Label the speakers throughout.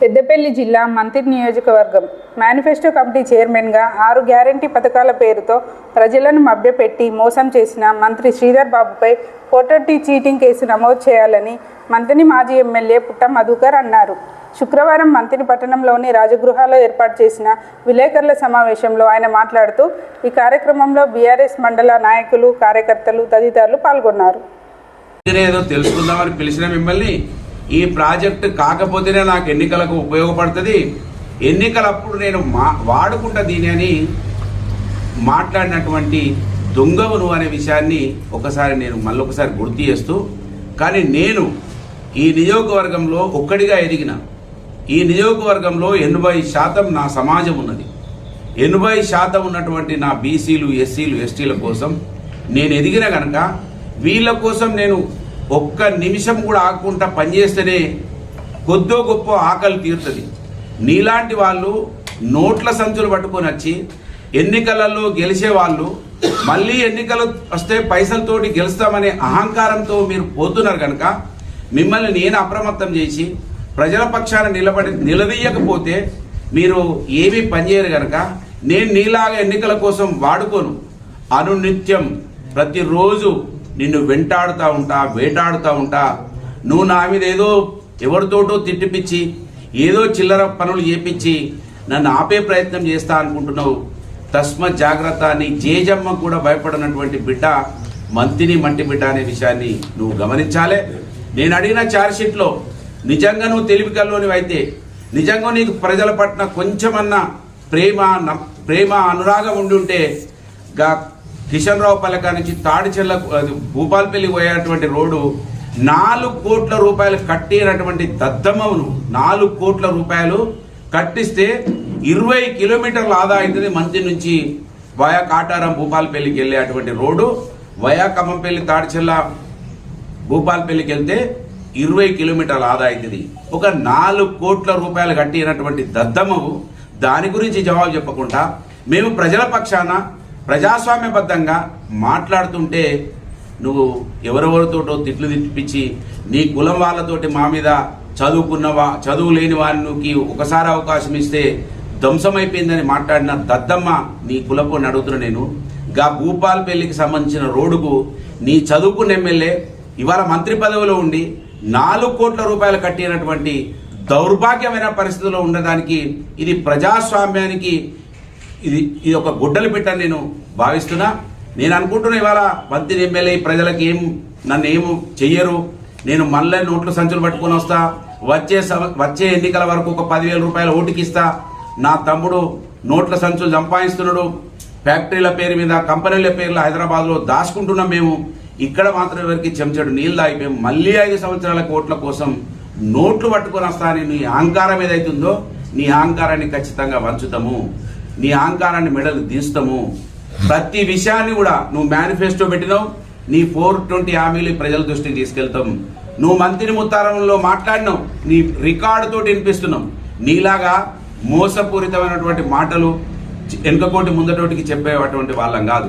Speaker 1: పెద్దపల్లి జిల్లా మంత్రి నియోజకవర్గం మేనిఫెస్టో కమిటీ చైర్మన్గా ఆరు గ్యారంటీ పథకాల పేరుతో ప్రజలను మభ్యపెట్టి మోసం చేసిన మంత్రి శ్రీధర్ బాబుపై ఫోటోటీ చీటింగ్ కేసు నమోదు చేయాలని మంత్రిని మాజీ ఎమ్మెల్యే పుట్ట మధుకర్ అన్నారు. శుక్రవారం మంత్రి పట్టణంలోని రాజగృహాలో ఏర్పాటు చేసిన విలేకరుల సమావేశంలో ఆయన మాట్లాడుతూ ఈ కార్యక్రమంలో బీఆర్ఎస్ మండల నాయకులు కార్యకర్తలు తదితరులు పాల్గొన్నారు.
Speaker 2: తెలుసుకుందామని పిలిచిన మిమ్మల్ని ఈ ప్రాజెక్ట్ కాకపోతేనే నాకు ఎన్నికలకు ఉపయోగపడుతుంది. ఎన్నికలప్పుడు నేను మా వాడుకుంటా దీని అని మాట్లాడినటువంటి దొంగవును అనే విషయాన్ని ఒకసారి నేను మళ్ళొకసారి గుర్తు చేస్తూ కానీ నేను ఈ నియోజకవర్గంలో ఒక్కడిగా ఎదిగిన ఈ నియోజకవర్గంలో ఎనభై శాతం నా సమాజం ఉన్నది. ఎనభై శాతం ఉన్నటువంటి నా బీసీలు ఎస్సీలు ఎస్టీల కోసం నేను ఎదిగిన కనుక వీళ్ళ కోసం నేను ఒక్క నిమిషం కూడా ఆకుండా పనిచేస్తేనే కొద్దో గొప్ప ఆకలి తీరుతుంది. నీలాంటి వాళ్ళు నోట్ల సంచులు పట్టుకొని వచ్చి ఎన్నికలలో గెలిచే వాళ్ళు మళ్ళీ ఎన్నికలు వస్తే పైసలతోటి గెలుస్తామనే అహంకారంతో మీరు పోతున్నారు కనుక మిమ్మల్ని నేను అప్రమత్తం చేసి ప్రజల పక్షాన నిలబడి నిలదీయకపోతే మీరు ఏమీ పనిచేయరు కనుక నేను నీలాగా ఎన్నికల కోసం వాడుకోను. అనునిత్యం ప్రతిరోజు నిన్ను వెంటాడుతూ ఉంటా వేటాడుతూ ఉంటా. నువ్వు నా మీద ఏదో ఎవరితోటో తిట్టిపిచ్చి ఏదో చిల్లర పనులు చేపించి నన్ను ఆపే ప్రయత్నం చేస్తా అనుకుంటున్నావు. తస్మ జాగ్రత్త అని జేజమ్మ కూడా భయపడినటువంటి బిడ్డ మంతిని మంటి బిడ్డ అనే విషయాన్ని నువ్వు గమనించాలే. నేను అడిగిన ఛార్జ్షీట్లో నిజంగా నువ్వు తెలివి నిజంగా నీకు ప్రజల పట్ల కొంచెమన్నా ప్రేమ ప్రేమ అనురాగం ఉండి ఉంటే గా కిషన్ రావు పల్లెక నుంచి తాడిచెల్ల అది భూపాల్పల్లి పోయేటువంటి రోడ్డు నాలుగు కోట్ల రూపాయలు కట్టినటువంటి దద్దమ్మను నాలుగు కోట్ల రూపాయలు కట్టిస్తే ఇరవై కిలోమీటర్ల ఆదా అవుతుంది మంచి నుంచి వయా కాటారం భూపాలపల్లికి వెళ్ళే అటువంటి రోడ్డు. వయా కమ్మంపల్లి తాడిచెల్ల భూపాలపల్లికి వెళ్తే ఇరవై కిలోమీటర్ల ఆదా అవుతుంది. ఒక నాలుగు కోట్ల రూపాయలు కట్టినటువంటి దద్దమ్మవు దాని గురించి జవాబు చెప్పకుండా మేము ప్రజల పక్షాన ప్రజాస్వామ్యబద్ధంగా మాట్లాడుతుంటే నువ్వు ఎవరెవరితోటో తిట్లు తిప్పించి నీ కులం వాళ్ళతోటి మా మీద చదువుకున్న వా చదువు లేని వారికి ఒకసారి అవకాశం ఇస్తే ధ్వంసమైపోయిందని మాట్లాడిన దద్దమ్మ నీ కులపు అడుగుతున్నా నేను. గా భూపాల్ పెళ్ళికి సంబంధించిన రోడ్డుకు నీ చదువుకున్న ఎమ్మెల్యే ఇవాళ మంత్రి పదవిలో ఉండి నాలుగు కోట్ల రూపాయలు కట్టినటువంటి దౌర్భాగ్యమైన పరిస్థితిలో ఉండడానికి ఇది ప్రజాస్వామ్యానికి ఇది ఇది ఒక గుడ్డలు పెట్టని నేను భావిస్తున్నా. నేను అనుకుంటున్నా ఇవాళ మంత్రి ఎమ్మెల్యే ప్రజలకు ఏం నన్ను ఏం చెయ్యరు. నేను మళ్ళీ నోట్లు సంచులు పట్టుకొని వస్తా. వచ్చే సమ- వచ్చే ఎన్నికల వరకు ఒక పదివేల రూపాయల ఓటుకి ఇస్తా నా తమ్ముడు నోట్ల సంచులు సంపాదిస్తున్నాడు. ఫ్యాక్టరీల పేరు మీద కంపెనీల పేర్లు హైదరాబాద్లో దాచుకుంటున్నాం మేము. ఇక్కడ మాత్రం ఎవరికి చెంచాడు నీళ్ళు తాగిపోయాం మళ్ళీ ఐదు సంవత్సరాల కోట్ల కోసం నోట్లు పట్టుకొని వస్తా అని నీ అహంకారం ఏదైతుందో నీ అహంకారాన్ని ఖచ్చితంగా వంచుతాము. నీ అహంకారాన్ని మెడలు తీస్తాము. ప్రతి విషయాన్ని కూడా నువ్వు మేనిఫెస్టో పెట్టినావు. నీ ఫోర్ ట్వంటీ హామీలు ప్రజల దృష్టికి తీసుకెళ్తాం. నువ్వు మంత్రి ముత్తారంలో మాట్లాడినావు. నీ రికార్డుతో వినిపిస్తున్నావు నీలాగా మోసపూరితమైనటువంటి మాటలు వెనుకకోటి ముందటోటికి చెప్పేటువంటి వాళ్ళం కాదు.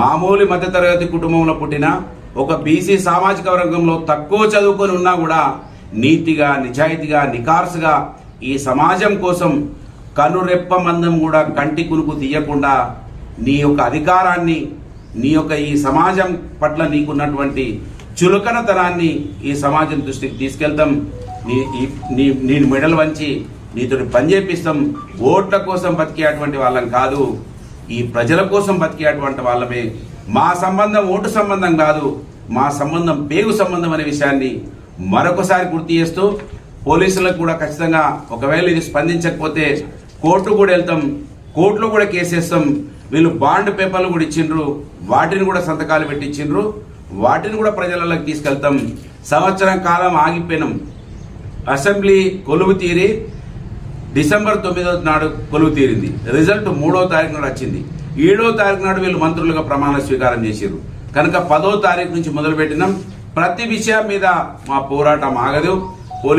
Speaker 2: మామూలు మధ్యతరగతి కుటుంబంలో పుట్టిన ఒక బీసీ సామాజిక వర్గంలో తక్కువ చదువుకొని ఉన్నా కూడా నీతిగా నిజాయితీగా నికార్సుగా ఈ సమాజం కోసం కనురెప్ప మందం కూడా కంటి కునుకు తీయకుండా నీ యొక్క అధికారాన్ని నీ యొక్క ఈ సమాజం పట్ల నీకున్నటువంటి చులకనతనాన్ని ఈ సమాజం దృష్టికి తీసుకెళ్తాం. నీ నీ నీ మెడలు వంచి నీతో పని చేపిస్తాం. ఓట్ల కోసం బతికేటువంటి వాళ్ళం కాదు. ఈ ప్రజల కోసం బతికేటువంటి వాళ్ళమే. మా సంబంధం ఓటు సంబంధం కాదు. మా సంబంధం పేగు సంబంధం అనే విషయాన్ని మరొకసారి గుర్తు చేస్తూ పోలీసులకు కూడా ఖచ్చితంగా ఒకవేళ ఇది స్పందించకపోతే కోర్టు కూడా వెళ్తాం కోర్టులో కూడా కేసేస్తాం వీళ్ళు బాండ్ పేపర్లు కూడా ఇచ్చిండ్రు వాటిని కూడా సంతకాలు పెట్టించిండ్రు వాటిని కూడా ప్రజలలోకి తీసుకెళ్తాం. సంవత్సరం కాలం ఆగిపోయినాం. అసెంబ్లీ కొలువు తీరి డిసెంబర్ తొమ్మిదో నాడు కొలువు తీరింది. రిజల్ట్ మూడో తారీఖు నాడు వచ్చింది. ఏడో తారీఖు నాడు వీళ్ళు మంత్రులుగా ప్రమాణ స్వీకారం చేశారు కనుక పదో తారీఖు నుంచి మొదలుపెట్టినాం. ప్రతి విషయం మీద మా పోరాటం ఆగదు. పోలీసు